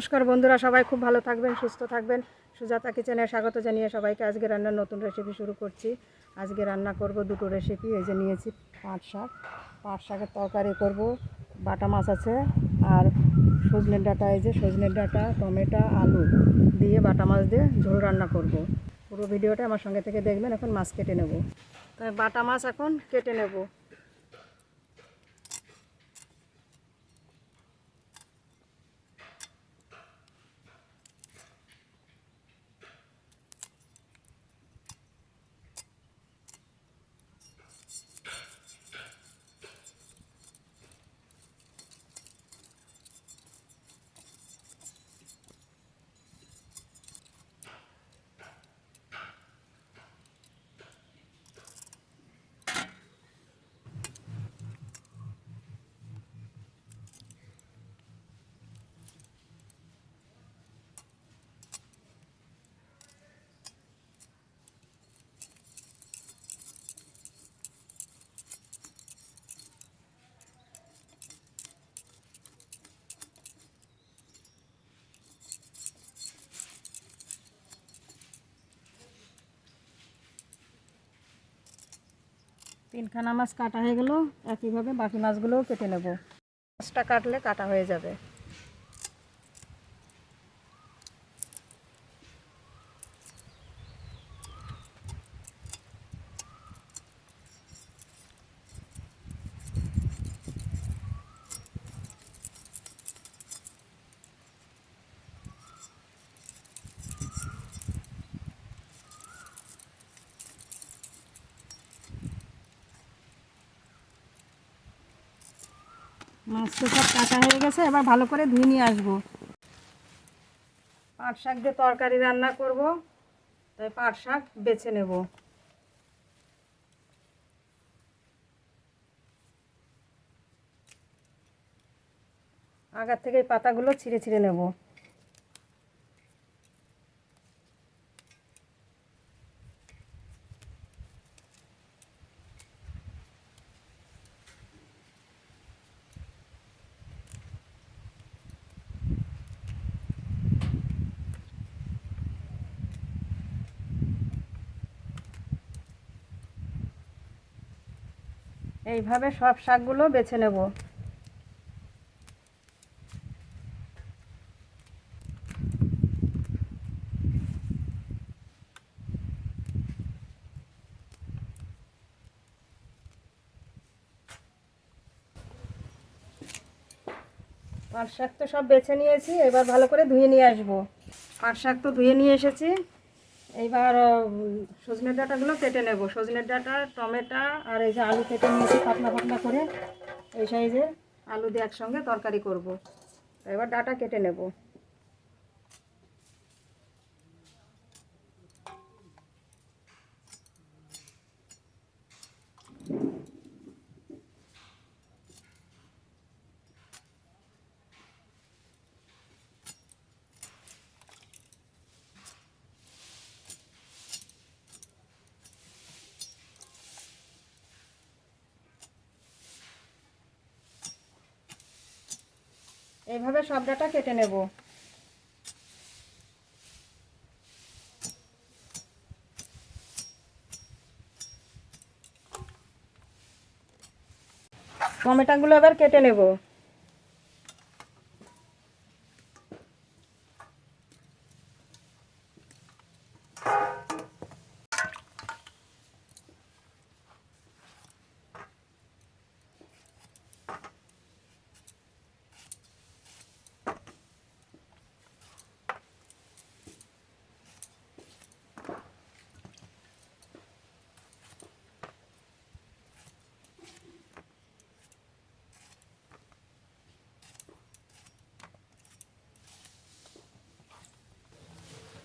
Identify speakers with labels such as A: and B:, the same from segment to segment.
A: নমস্কার বন্ধুরা, সবাই খুব ভালো থাকবেন, সুস্থ থাকবেন। সুজাতা কিচেনে স্বাগত জানিয়ে সবাইকে আজকে রান্নার নতুন রেসিপি শুরু করছি। আজকে রান্না করব দুটো রেসিপি এই যে নিয়েছি পাট শাক। পাট শাকের তরকারি করব, বাটা মাছ আছে, আর সজনের ডাঁটা, এই যে সজনের ডাঁটা, টমেটো, আলু দিয়ে বাটা মাছ দিয়ে ঝোল রান্না করব। পুরো ভিডিওটা আমার সঙ্গে থেকে দেখবেন, এখন মাছ কেটে নেব। তাই বাটা মাছ এখন কেটে নেব। তিনখানা মাছ কাটা হয়ে গেল। একইভাবে বাকি মাছগুলোও কেটে নেব। মাছটা কাটলে কাটা হয়ে যাবে। মাছ তো সব কাটা হয়ে গেছে, এবার ভালো করে ধুয়ে নিয়ে আসব। পাট শাক দিয়ে তরকারি রান্না করব, তাই পাট শাক বেছে নেব। আগার থেকে পাতাগুলো ছিঁড়ে ছিঁড়ে নেব। এইভাবে সব শাকগুলো বেছে নেব। পাট শাক তো সব বেছে নিয়েছি, এবার ভালো করে ধুয়ে নিয়ে আসব। পাট শাক তো ধুয়ে নিয়ে এসেছি। এইবার সজনের ডাঁটাগুলো কেটে নেব। সজনের ডাটা, টমেটো আর এই যে আলু কেটে নিয়েছি পাতলা পাতলা করে। এই সাইজে আলু দিয়ে একসঙ্গে তরকারি করব। এবার ডাটা কেটে নেব। এইভাবে সব ডাটা কেটে নেব। টমেটাগুলো আবার কেটে নেব।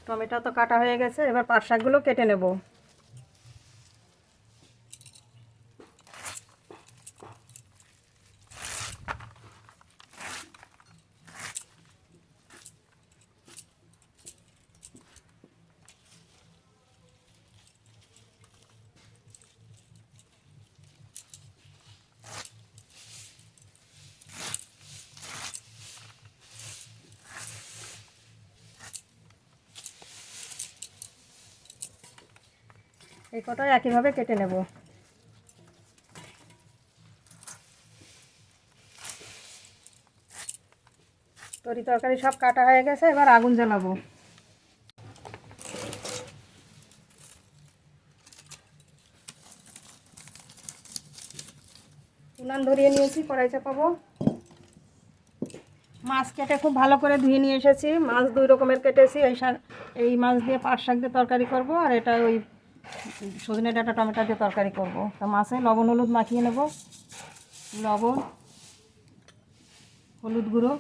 A: টমেটো তো কাটা হয়ে গেছে এবার পাট শাকগুলো কেটে নেব। এই কটাই একইভাবে কেটে নেব। তরি তরকারি সব কাটা হয়ে গেছে, এবার আগুন জ্বালাবো। উনান ধরিয়ে নিয়েছি, কড়াই চাপাবো। মাছ কেটে খুব ভালো করে ধুয়ে নিয়ে এসেছি। মাছ দুই রকমের কেটেছি, এই এই মাছ দিয়ে পাট শাক দিয়ে তরকারি করব, আর এটা ওই সজনে ডাঁটা, টমেটো দিয়ে তরকারি করব। তা মাছে লবণ, হলুদ মাখিয়ে নেব। লবণ, হলুদ গুঁড়ো।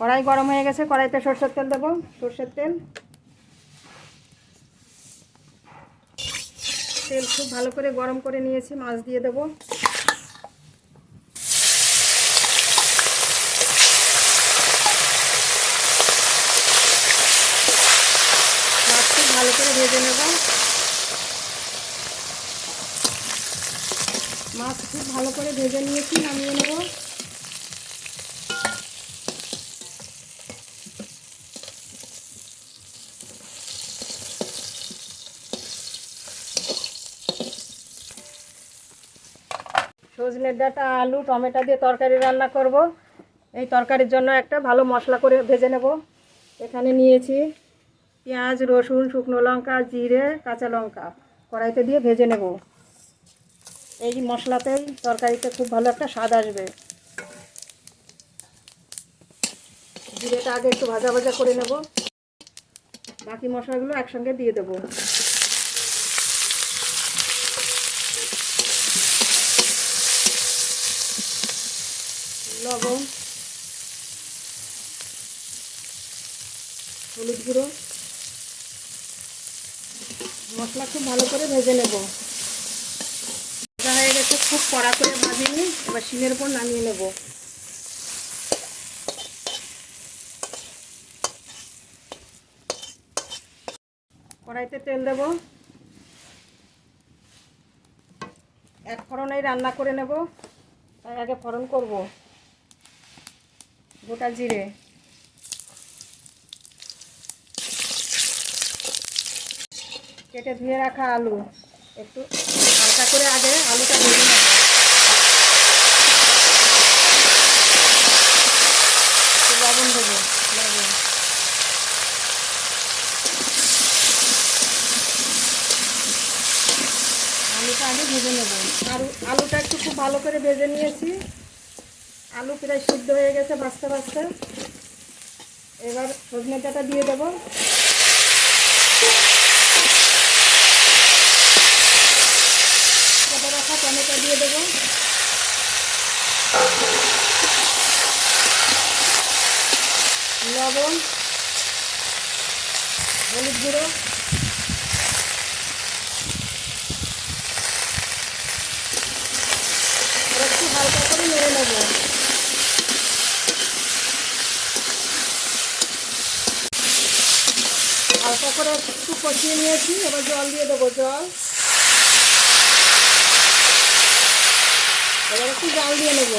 A: কড়াই গরম হয়ে গেছে, কড়াইতে সরষের তেল দেবো। সরষের তেল। তেল খুব ভালো করে গরম করে নিয়েছি, মাছ দিয়ে দেবো মাছ খুব ভালো করে ভেজে নেব মাছ খুব ভালো করে ভেজে নিয়েছি নামিয়ে নেব সজনের ডাঁটা, আলু, টমেটো দিয়ে তরকারি রান্না করব। এই তরকারির জন্য একটা ভালো মশলা করে ভেজে নেব। এখানে নিয়েছি পেঁয়াজ, রসুন, শুকনো লঙ্কা, জিরে, কাঁচা লঙ্কা। কড়াইতে দিয়ে ভেজে নেব। এই মশলাতেই তরকারিতে খুব ভালো একটা স্বাদ আসবে। জিরেটা আগে একটু ভাজা ভাজা করে নেব। বাকি মশলাগুলো একসঙ্গে দিয়ে দেবো। লবণ, হলুদ গুঁড়ো, মশলা খুব ভালো করে ভেজে নেব। হয়ে গেছে, খুব কড়া করে ভাজিনি, এবার শিলের উপর নামিয়ে নেব। কড়াইতে তেল দেব। এক ফোড়নেই রান্না করে নেব তাই আগে ফোড়ন করব। গোটা জিরে। কেটে ধুয়ে রাখা আলু। একটু হালকা করে আগে আলুটা ভেজে নেব লবণ দেবো, লবণ আলুটা আগে ভেজে নেব। আলু আলুটা একটু খুব ভালো করে ভেজে নিয়েছি। আলু প্রায় সিদ্ধ হয়ে গেছে বাঁচতে বাঁচতে। এবার সজনে ডাঁটা দিয়ে দেবো। কেটে রাখা টমেটো দিয়ে দেবো। লবণ, হলুদ গুঁড়ো। একটু হালকা করে নেড়ে নেব। হালকা করে একটু কষিয়ে নিয়েছি। এবার জল দিয়ে দেবো, জল। এবার একটু জল দিয়ে নেব।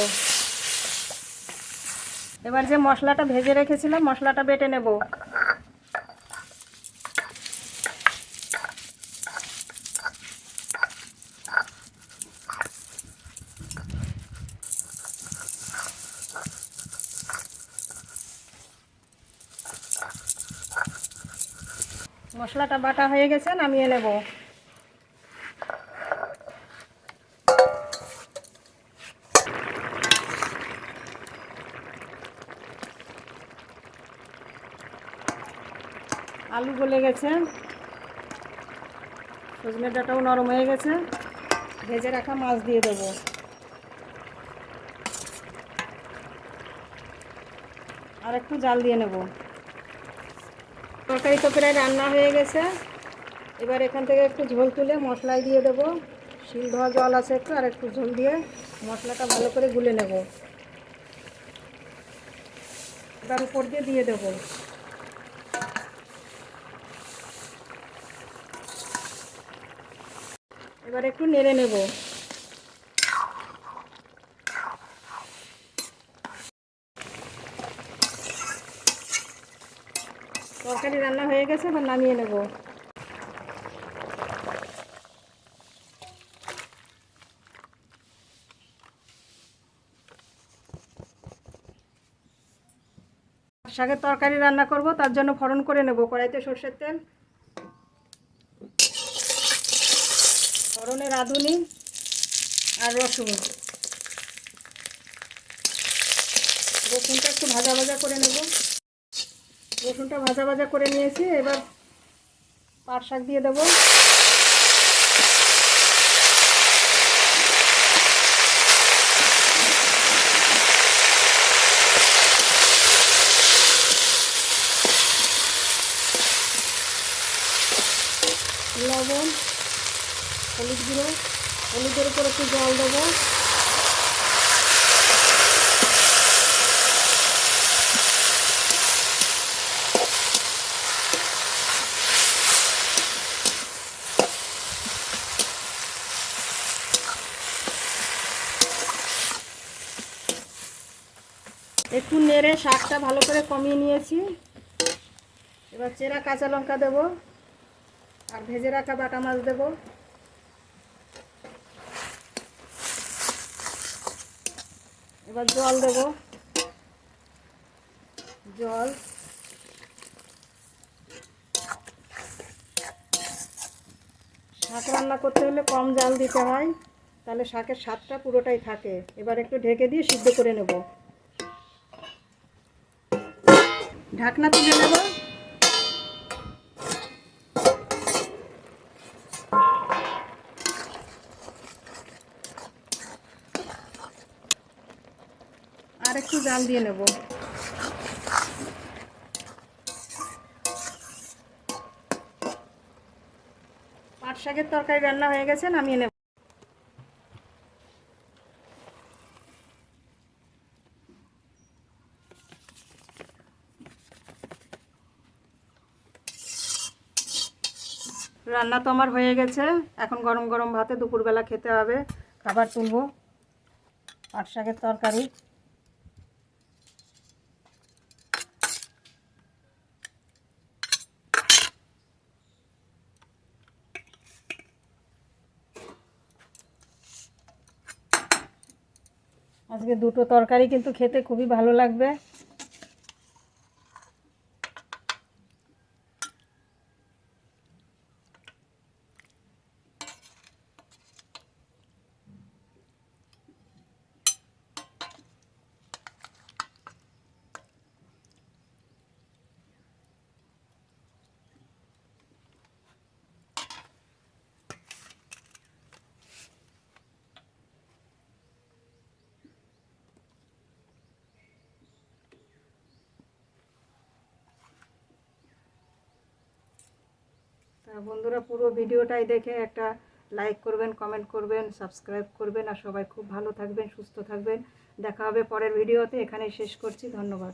A: এবার যে মশলাটা ভেজে রেখেছিলাম, মশলাটা বেটে নেব। মশলাটা বাটা হয়ে গেছে, নামিয়ে নেব। আলু গলে গেছে। সজনে ডাঁটাও নরম হয়ে গেছে। ভেজে রাখা মাছ দিয়ে দেবো। আর একটু জাল দিয়ে নেব। তরকারি তো প্রায় রান্না হয়ে গেছে। এবার এখান থেকে একটু ঝোল তুলে মশলায় দিয়ে দেবো। শিল ধোয়া জল আছে একটু, আর একটু ঝোল দিয়ে মশলাটা ভালো করে গুলে নেব। তার উপর দিয়ে দিয়ে দেবো। এবার একটু নেড়ে নেব। তরকারি রান্না হয়ে গেছে এবার নামিয়ে নেব। শাকের তরকারি রান্না করব, তার জন্য ফড়ন করে নেব কড়াইতে সর্ষের তেল। ফড়নে রাঁধুনি আর রসুন। রসুনটা একটু ভাজা ভাজা করে নেব। রসুনটা ভাজা ভাজা করে নিয়েছি, এবার পাট শাক দিয়ে দেবো। লবণ, হলুদ গুঁড়ো, হলুদের উপর একটু জল দেবো একটু নেড়ে শাকটা ভালো করে কমিয়ে নিয়েছি। এবার চেরা কাঁচা লঙ্কা দেবো আর ভেজে রাখা বাটা মাছ দেবো। এবার জল দেবো। জল। শাক রান্না করতে হলে কম জাল দিতে হয়, তাহলে শাকের স্বাদটা পুরোটাই থাকে। এবার একটু ঢেকে দিয়ে সিদ্ধ করে নেব। ঢাকনা তুলে নেব। আর একটু জাল দিয়ে নেব। পাট শাকের তরকারি রান্না হয়ে গেছে, নামিয়ে নেব। রান্না তো আমার হয়ে গেছে। এখন গরম গরম ভাতে দুপুরবেলা খেতে হবে। খাবার তুলবো। পাট শাকের তরকারি। আজকে দুটো তরকারি কিন্তু খেতে খুবই ভালো লাগবে। বন্ধুরা পুরো ভিডিওটাই দেখে একটা লাইক করবেন কমেন্ট করবেন সাবস্ক্রাইব করবেন আর সবাই খুব ভালো থাকবেন, সুস্থ থাকবেন। দেখা হবে পরের ভিডিওতে, এখানেই শেষ করছি, ধন্যবাদ।